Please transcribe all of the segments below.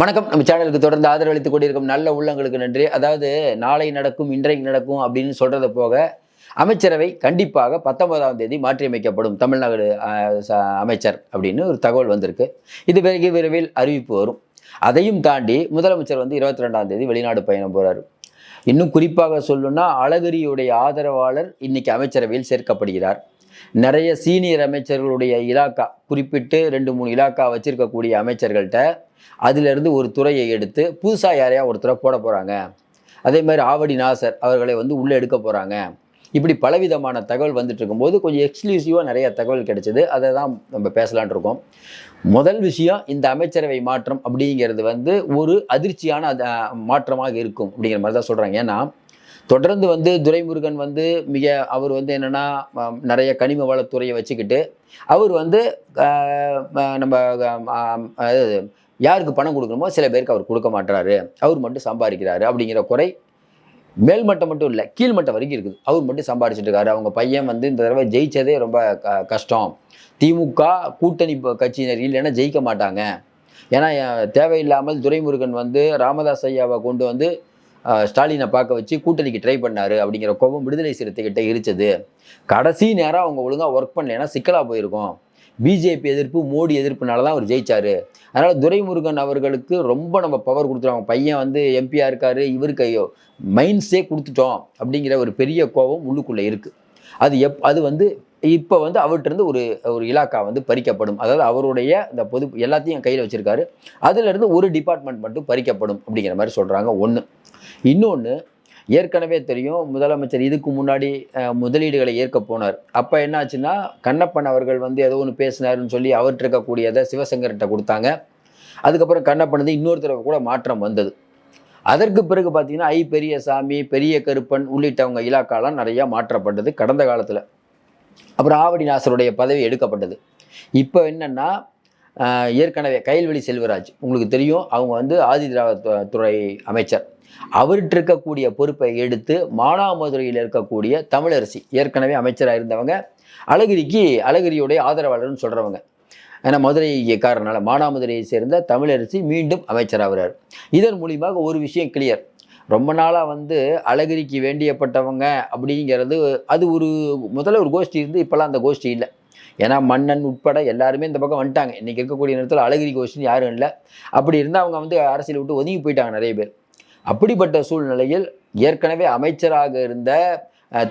வணக்கம். நம்ம சேனலுக்கு தொடர்ந்து ஆதரவளித்துக் கொண்டிருக்கும் நல்ல உள்ளங்களுக்கு நன்றி. அதாவது நாளை நடக்கும் இன்றைக்கு நடக்கும் அப்படின்னு சொல்றத போக அமைச்சரவை கண்டிப்பாக பத்தொன்பதாம் தேதி மாற்றியமைக்கப்படும் தமிழ்நாடு அமைச்சர் அப்படின்னு ஒரு தகவல் வந்திருக்கு. இது வெகு விரைவில் அறிவிப்பு வரும். அதையும் தாண்டி முதலமைச்சர் வந்து இருபத்தி ரெண்டாம் தேதி வெளிநாடு பயணம் போறார். இன்னும் குறிப்பாக சொல்லணும்னா அழகிரியுடைய ஆதரவாளர் இன்னைக்கு அமைச்சரவையில் சேர்க்கப்படுகிறார். நிறைய சீனியர் அமைச்சர்களுடைய இலாக்கா குறிப்பிட்டு ரெண்டு மூணு இலாக்கா வச்சுருக்கக்கூடிய அமைச்சர்கள்ட்ட அதிலிருந்து ஒரு துறையை எடுத்து புதுசாக யாரையா ஒருத்தரை போட போகிறாங்க அதே மாதிரி ஆவடி நாசர் அவர்களை வந்து உள்ளே எடுக்க போகிறாங்க இப்படி பலவிதமான தகவல் வந்துட்டு இருக்கும்போது கொஞ்சம் எக்ஸ்க்ளூசிவாக நிறைய தகவல் கிடைச்சிது. அதை தான் நம்ம பேசலான் இருக்கோம். முதல் விஷயம் இந்த அமைச்சரவை மாற்றம் அப்படிங்கிறது வந்து ஒரு அதிர்ச்சியான மாற்றமாக இருக்கும் அப்படிங்கிற மாதிரி தான் சொல்கிறாங்க ஏன்னா தொடர்ந்து வந்து துரைமுருகன் வந்து மிக அவர் வந்து என்னென்னா நிறைய கனிம வளத்துறையை வச்சுக்கிட்டு அவர் வந்து நம்ம யாருக்கு பணம் கொடுக்கணுமோ சில பேருக்கு அவர் கொடுக்க மாட்டாரு அவர் மட்டும் சம்பாதிக்கிறாரு அப்படிங்கிற குறை மேல்மட்டம் மட்டும் இல்லை கீழ்மட்டம் வரைக்கும் இருக்குது. அவர் மட்டும் சம்பாதிச்சிட்டு இருக்காரு. அவங்க பையன் வந்து இந்த தடவை ஜெயிச்சதே ரொம்ப க- கஷ்டம். திமுக கூட்டணி கட்சியினர் இல்லைன்னா ஜெயிக்க மாட்டாங்க. ஏன்னா தேவையில்லாமல் துரைமுருகன் வந்து ராமதாஸ் ஐயாவை கொண்டு வந்து ஸ்டாலினை பார்க்க வச்சு கூட்டணிக்கு ட்ரை பண்ணாரு அப்படிங்கிற கோபம் விடுதலை சிறுத்தைகிட்ட இருச்சது கடைசி நேரம் அவங்க ஒழுங்காக ஒர்க் பண்ணலைன்னா சிக்கலாக போயிருக்கும். பிஜேபி எதிர்ப்பு மோடி எதிர்ப்புனால தான் அவர் ஜெயிச்சார். அதனால் துரைமுருகன் அவர்களுக்கு ரொம்ப நம்ம பவர் கொடுத்துருவாங்க பையன் வந்து எம்பியாக இருக்காரு இவருக்கு ஐயோ மைண்ட்ஸே கொடுத்துட்டோம் அப்படிங்கிற ஒரு பெரிய கோபம் உள்ளுக்குள்ளே இருக்குது அது எப் அது வந்து இப்போ வந்து அவர்கிட்டருந்து ஒரு ஒரு இலாக்கா வந்து பறிக்கப்படும். அதாவது அவருடைய இந்த பொது எல்லாத்தையும் கையில் வச்சுருக்காரு. அதிலிருந்து ஒரு டிபார்ட்மெண்ட் மட்டும் பறிக்கப்படும் அப்படிங்கிற மாதிரி சொல்கிறாங்க ஒன்று இன்னொன்று ஏற்கனவே தெரியும் முதலமைச்சர் இதுக்கு முன்னாடி முதலீடுகளை ஏற்க போனார். அப்போ என்னாச்சுன்னா கண்ணப்பன் அவர்கள் வந்து ஏதோ ஒன்று பேசினாருன்னு சொல்லி அவர்கிட்ட இருக்கக்கூடியதை சிவசங்கர்கிட்ட கொடுத்தாங்க. அதுக்கப்புறம் கண்ணப்பன் வந்து இன்னொரு கூட மாற்றம் வந்தது. அதற்கு பிறகு பார்த்தீங்கன்னா ஐ பெரியசாமி பெரிய கருப்பன் உள்ளிட்டவங்க இலாக்காலாம் நிறையா மாற்றப்பட்டது கடந்த காலத்தில். அப்புறம் ஆவடி நாசருடைய பதவி எடுக்கப்பட்டது. இப்போ என்னன்னா ஏற்கனவே கயல்வெளி செல்வராஜ் உங்களுக்கு தெரியும் அவங்க வந்து ஆதி திராவிட துறை அமைச்சர். அவர்கிட்ட இருக்கக்கூடிய பொறுப்பை எடுத்து மானாமதுரையில் இருக்கக்கூடிய தமிழரசி ஏற்கனவே அமைச்சராக இருந்தவங்க அழகிரிக்கு அழகிரியுடைய ஆதரவாளர்னு சொல்கிறவங்க ஏன்னா மதுரைக்காரனால மானாமதுரையை சேர்ந்த தமிழரசி மீண்டும் அமைச்சராகிறார் இதன் மூலியமாக ஒரு விஷயம் கிளியர் ரொம்ப நாளாக வந்து அழகிரிக்கு வேண்டியப்பட்டவங்க அப்படிங்கிறது அது ஒரு முதல்ல ஒரு கோஷ்டி இருந்து இப்போல்லாம் அந்த கோஷ்டி இல்லை. ஏன்னா மன்னன் உட்பட எல்லாருமே இந்த பக்கம் வந்துட்டாங்க. இன்றைக்கி இருக்கக்கூடிய நேரத்தில் அழகிரி கோஷ்டின்னு யாரும் இல்லை. அப்படி இருந்தால் அவங்க வந்து அரசியல் விட்டு ஒதுங்கி போயிட்டாங்க நிறைய பேர். அப்படிப்பட்ட சூழ்நிலையில் ஏற்கனவே அமைச்சராக இருந்த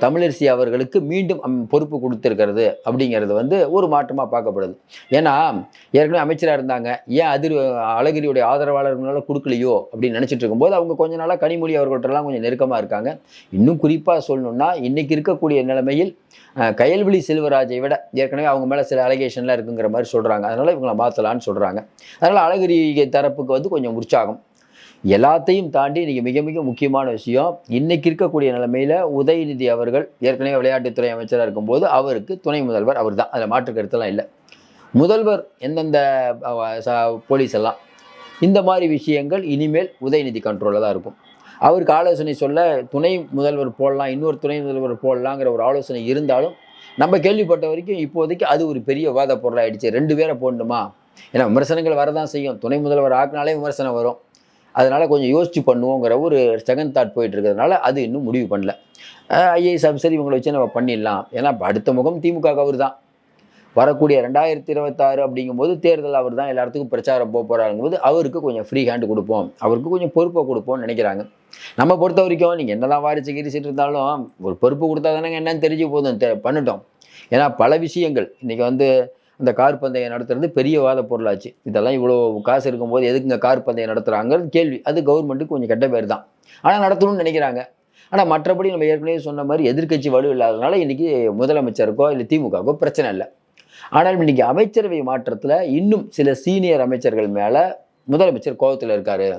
தமிழரசி அவர்களுக்கு மீண்டும் பொறுப்பு கொடுத்துருக்கிறது அப்படிங்கிறது வந்து ஒரு மாற்றமாக பார்க்கப்படுது. ஏன்னா ஏற்கனவே அமைச்சராக இருந்தாங்க. ஏன் அதிர் அழகிரியுடைய ஆதரவாளர்களால் கொடுக்கலையோ அப்படின்னு நினச்சிட்டு இருக்கும்போது அவங்க கொஞ்ச நாளாக கனிமொழி அவர்கள்ட்டெல்லாம் கொஞ்சம் நெருக்கமாக இருக்காங்க. இன்னும் குறிப்பாக சொல்லணும்னா இன்றைக்கி இருக்கக்கூடிய நிலைமையில் கயல்விழி செல்வராஜை விட ஏற்கனவே அவங்க மேலே சில அலிகேஷன்லாம் இருக்குங்கிற மாதிரி சொல்கிறாங்க அதனால் இவங்களை மாற்றலான்னு சொல்கிறாங்க அதனால் அழகிரி தரப்புக்கு வந்து கொஞ்சம் உற்சாகம். எல்லாத்தையும் தாண்டி இன்றைக்கி மிக மிக முக்கியமான விஷயம் இன்னைக்கு இருக்கக்கூடிய நிலைமையில் உதயநிதி அவர்கள் ஏற்கனவே விளையாட்டுத்துறை அமைச்சராக இருக்கும்போது அவருக்கு துணை முதல்வர் அவர் தான் அதில் மாற்று கருத்தெல்லாம் இல்லை. முதல்வர் எந்தெந்த போலீஸ் எல்லாம் இந்த மாதிரி விஷயங்கள் இனிமேல் உதயநிதி கண்ட்ரோலில் தான் இருக்கும். அவருக்கு ஆலோசனை சொல்ல துணை முதல்வர் போடலாம் இன்னொரு துணை முதல்வர் போடலாங்கிற ஒரு ஆலோசனை இருந்தாலும் நம்ம கேள்விப்பட்ட வரைக்கும் இப்போதைக்கு அது ஒரு பெரிய விவாத பொருளாகிடுச்சு ரெண்டு பேரை போடணுமா? ஏன்னா விமர்சனங்கள் வரதான் செய்யும். துணை முதல்வர் ஆக்கினாலே விமர்சனம் வரும். அதனால் கொஞ்சம் யோசிச்சு பண்ணுவோங்கிற ஒரு செகண்ட் தாட் போயிட்டு இருக்கிறதுனால அது இன்னும் முடிவு பண்ணல. ஐஏஎஸ் ஆஃபீஸர் இவங்களை வச்சு நம்ம பண்ணிடலாம். ஏன்னா அடுத்த முகம் திமுக கவர் தான் வரக்கூடிய ரெண்டாயிரத்தி இருபத்தாறு அப்படிங்கும்போது தேர்தல் அவர் தான் எல்லாத்துக்கும் பிரச்சாரம் போக போகிறாருங்கும்போது அவருக்கு கொஞ்சம் ஃப்ரீ ஹேண்ட் கொடுப்போம். அவருக்கு கொஞ்சம் பொறுப்பை கொடுப்போம்னு நினைக்கிறாங்க. நம்ம பொறுத்த வரைக்கும் நீங்கள் என்னதான் வாரிச்சு கிரிச்சிட்டு இருந்தாலும் ஒரு பொறுப்பு கொடுத்தா தானே என்னன்னு தெரிஞ்சு போதும். தெ- பண்ணட்டும். ஏன்னா பல விஷயங்கள். இன்றைக்கி வந்து அந்த கார் பந்தயம் நடத்துறது பெரிய வாத பொருளாச்சு. இதெல்லாம் இவ்வளோ காசு இருக்கும்போது எதுக்குங்க கார் பந்தயம் நடத்துகிறாங்கிறது கேள்வி. அது கவர்மெண்ட்டுக்கு கொஞ்சம் கெட்ட பேர் தான். ஆனால் நடத்தணும்னு நினைக்கிறாங்க. ஆனால் மற்றபடி நம்ம ஏற்கனவே சொன்ன மாதிரி எதிர்க்கட்சி வலு இல்லாதனால இன்றைக்கி முதலமைச்சருக்கோ இல்லை திமுகவுக்கோ பிரச்சனை இல்லை. ஆனால் இன்னைக்கு அமைச்சரவை மாற்றத்தில் இன்னும் சில சீனியர் அமைச்சர்கள் மேலே முதலமைச்சர் கோபத்தில் இருக்காரு.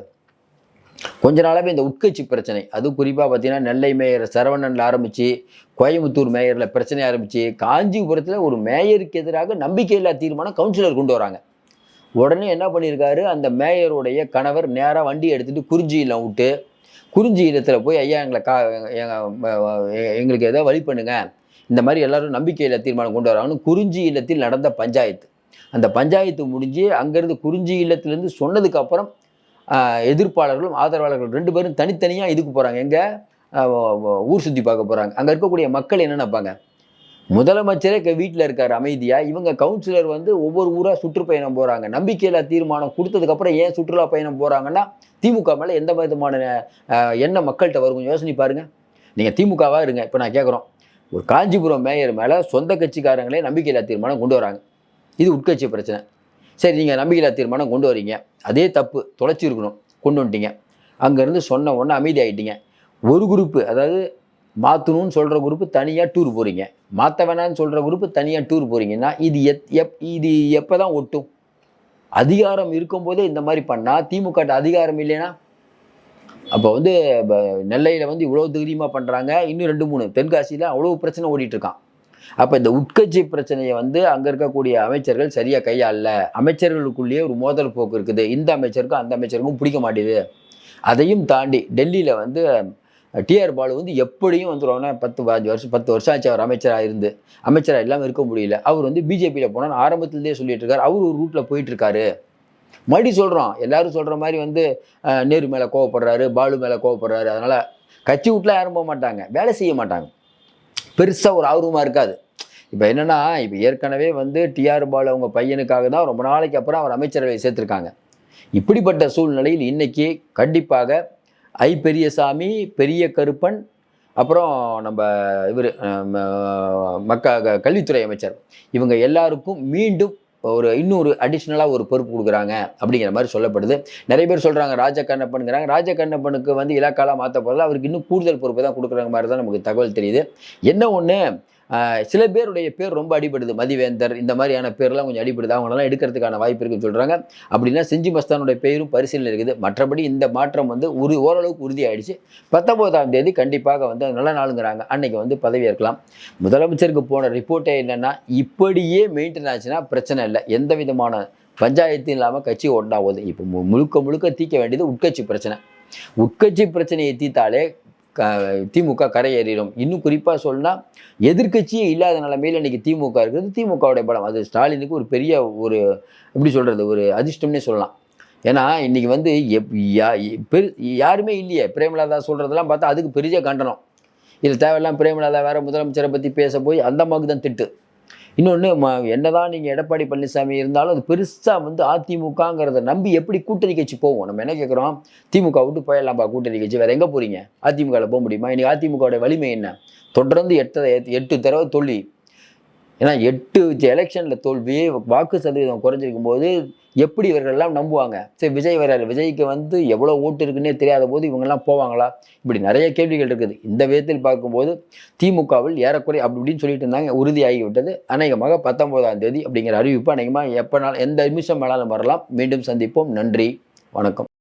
கொஞ்ச நாளாகவே இந்த உட்கட்சி பிரச்சனை. அது குறிப்பாக பார்த்தீங்கன்னா நெல்லை மேயர் சரவணன்ல ஆரம்பித்து கோயம்புத்தூர் மேயரில் பிரச்சனை ஆரம்பித்து காஞ்சிபுரத்தில் ஒரு மேயருக்கு எதிராக நம்பிக்கையில்லா தீர்மானம் கவுன்சிலர் கொண்டு வராங்க. உடனே என்ன பண்ணியிருக்காரு அந்த மேயருடைய கணவர் நேராக வண்டி எடுத்துகிட்டு குறிஞ்சி விட்டு குறிஞ்சி இல்லத்தில் போய் ஐயா எங்களை கா எங்களுக்கு ஏதோ வழி பண்ணுங்க. இந்த மாதிரி எல்லாரும் நம்பிக்கையில்லா தீர்மானம் கொண்டு வராங்கன்னு குறிஞ்சி இல்லத்தில் நடந்த பஞ்சாயத்து. அந்த பஞ்சாயத்து முடிஞ்சு அங்கேருந்து குறிஞ்சி இல்லத்துலேருந்து சொன்னதுக்கப்புறம் எதிர்ப்பாளர்களும் ஆதரவாளர்களும் ரெண்டு பேரும் தனித்தனியாக இதுக்கு போகிறாங்க எங்கே? ஊர் சுற்றி பார்க்க போகிறாங்க அங்கே இருக்கக்கூடிய மக்கள் என்ன நினைப்பாங்க? முதலமைச்சரே வீட்டில் இருக்கார் அமைதியாக இவங்க கவுன்சிலர் வந்து ஒவ்வொரு ஊராக சுற்றுப்பயணம் போகிறாங்க நம்பிக்கையில்லா தீர்மானம் கொடுத்ததுக்கப்புறம் ஏன் சுற்றுலா பயணம் போகிறாங்கன்னா திமுக மேலே எந்த விதமான எண்ணம் மக்கள்கிட்ட வரும்? யோசனை பாருங்கள் நீங்கள் திமுகவாக இருங்க. இப்போ நான் கேட்குறோம் ஒரு காஞ்சிபுரம் மேயர் மேலே சொந்த கட்சிக்காரங்களே நம்பிக்கையில்லா தீர்மானம் கொண்டு வராங்க. இது உட்கட்சி பிரச்சனை. சரி நீங்கள் நம்பிக்கையில்லா தீர்மானம் கொண்டு வரீங்க. அதே தப்பு தொலைச்சிருக்கணும் கொண்டு வந்துட்டீங்க. அங்கேருந்து சொன்ன உடனே அமைதி ஆகிட்டீங்க ஒரு குரூப்பு அதாவது மாற்றணும்னு சொல்கிற குரூப்பு தனியாக டூர் போகிறீங்க மாற்ற வேணாம்னு சொல்கிற குரூப்பு தனியாக டூர் போகிறீங்கன்னா இது எத் எப் இது எப்போ தான் ஒட்டும்? அதிகாரம் இருக்கும்போதே இந்த மாதிரி பண்ணால் திமுக அதிகாரம் இல்லைன்னா அப்போ வந்து நெல்லையில் வந்து இவ்வளோ தைரியமாக பண்ணுறாங்க இன்னும் ரெண்டு மூணு தென்காசியில் அவ்வளோ பிரச்சனை ஓடிட்டுருக்கான் அப்போ இந்த உட்கட்சி பிரச்சனையை வந்து அங்கே இருக்கக்கூடிய அமைச்சர்கள் சரியாக கையாளல. அமைச்சர்களுக்குள்ளேயே ஒரு மோதல் போக்கு இருக்குது. இந்த அமைச்சருக்கும் அந்த அமைச்சருக்கும் பிடிக்க மாட்டேது. அதையும் தாண்டி டெல்லியில் வந்து டிஆர் பாலு வந்து எப்படியும் வந்துடுவாங்கன்னா பத்து பதினஞ்சு வருஷம் பத்து வருஷம் ஆச்சு. அவர் அமைச்சராக இருந்து. அமைச்சராக இல்லாமல் இருக்க முடியல. அவர் வந்து பிஜேபியில் போனால் ஆரம்பத்துலேருந்தே சொல்லிட்டு இருக்காரு. அவர் ஒரு ரூட்டில் போயிட்டு இருக்காரு. சொல்கிறோம் எல்லாரும் சொல்கிற மாதிரி வந்து நேரு மேலே கோவப்படுறாரு பாலு மேலே கோவப்படுறாரு. அதனால் கட்சி வீட்டில் யாரும் போக மாட்டாங்க. வேலை செய்ய மாட்டாங்க. பெருசாக ஒரு ஆர்வமாக இருக்காது இப்போ என்னென்னா இப்போ ஏற்கனவே வந்து டிஆர் பாலு அவங்க பையனுக்காக தான் ரொம்ப நாளைக்கு அப்புறம் அவர் அமைச்சரவை சேர்த்துருக்காங்க இப்படிப்பட்ட சூழ்நிலையில் இன்றைக்கி கண்டிப்பாக ஐ பெரியசாமி பெரிய கருப்பன் அப்புறம் நம்ம இவர் மக்க க- கல்வித்துறை அமைச்சர் இவங்க எல்லாருக்கும் மீண்டும் ஒரு இன்னொரு அடிஷ்னலாக ஒரு பொறுப்பு கொடுக்குறாங்க அப்படிங்கிற மாதிரி சொல்லப்படுது. நிறைய பேர் சொல்கிறாங்க ராஜ கண்ணப்பனுங்கிறாங்க ராஜ கண்ணப்பனுக்கு வந்து இலக்காலாக மாற்ற போகிறதுல அவருக்கு இன்னும் கூடுதல் பொறுப்பு தான் கொடுக்குற மாதிரி தான் நமக்கு தகவல் தெரியுது. என்ன ஒன்று சில பேருடைய பேர் ரொம்ப அடிபடுது. மதிவேந்தர் இந்த மாதிரியான பேர்லாம் கொஞ்சம் அடிபடுது. அவங்களெல்லாம் எடுக்கிறதுக்கான வாய்ப்பு இருக்குன்னு சொல்கிறாங்க அப்படின்னா செஞ்சி மஸ்தானுடைய பெயரும் பரிசீலனை இருக்குது. மற்றபடி இந்த மாற்றம் வந்து உரு ஓரளவுக்கு உறுதியாயிடுச்சு. பத்தொம்போதாம் தேதி கண்டிப்பாக வந்து நல்ல நாளுங்கிறாங்க. அன்னைக்கு வந்து பதவியேற்கலாம் முதலமைச்சருக்கு போன ரிப்போர்ட்டே என்னென்னா இப்படியே மெயின்டைன் ஆச்சுன்னா பிரச்சனை இல்லை. எந்த விதமான பஞ்சாயத்து இல்லாமல் கட்சி ஓட்டினா இப்போ மு- முழுக்க முழுக்க தீர்க்க வேண்டியது உட்கட்சி பிரச்சனை. உட்கட்சி பிரச்சனையை தீர்த்தாலே க திமுக கரையேறிடும். இன்னும் குறிப்பாக சொன்னால் எதிர்க்கட்சியே இல்லாத நிலைமையில் இன்றைக்கி திமுக இருக்கிறது. திமுகவுடைய படம் அது ஸ்டாலினுக்கு ஒரு பெரிய ஒரு எப்படி சொல்கிறது ஒரு அதிர்ஷ்டம்னே சொல்லலாம். ஏன்னா இன்றைக்கி வந்து எப் யா- பெரு யாருமே இல்லையே. பிரேமலதா சொல்கிறதெல்லாம் பார்த்தா அதுக்கு பெரிய கண்டனம். இது தேவையில்லாம் பிரேமலதா வேறு முதலமைச்சரை பற்றி பேச போய் அந்த அம்மாவுக்கு தான் திட்டு. இன்னொன்று என்னதான் நீங்கள் எடப்பாடி பழனிசாமி இருந்தாலும் அது பெருசாக வந்து அதிமுகங்கிறத நம்பி எப்படி கூட்டணி கட்சி போவோம்? நம்ம என்ன கேட்குறோம் திமுக விட்டு போயிடலாம்ப்பா கூட்டணி கட்சி. வேறு எங்கே போகிறீங்க அதிமுகவில் போக முடியுமா? இன்றைக்கி அதிமுகவோட வலிமை என்ன? தொடர்ந்து எட்டு எட்டு தடவை தொழில் ஏன்னா எட்டு எலெக்ஷனில் தோல்வி வாக்கு சதவீதம் குறைஞ்சிருக்கும் போது எப்படி இவர்கள்லாம் நம்புவாங்க? சரி விஜய் வர்றாரு. விஜய்க்கு வந்து எவ்வளோ ஓட்டு இருக்குன்னே தெரியாத போது இவங்கெல்லாம் போவாங்களா? இப்படி நிறைய கேள்விகள் இருக்குது. இந்த விதத்தில் பார்க்கும்போது திமுகவில் ஏறக்குறை அப்படி இப்படின்னு சொல்லிட்டு இருந்தாங்க. உறுதியாகிவிட்டது. அநேகமாக பத்தொன்பதாம் தேதி அப்படிங்கிற அறிவிப்பு அநேகமாக எப்போனாலும் எந்த நிமிஷம் வேணாலும் வரலாம். மீண்டும் சந்திப்போம். நன்றி. வணக்கம்.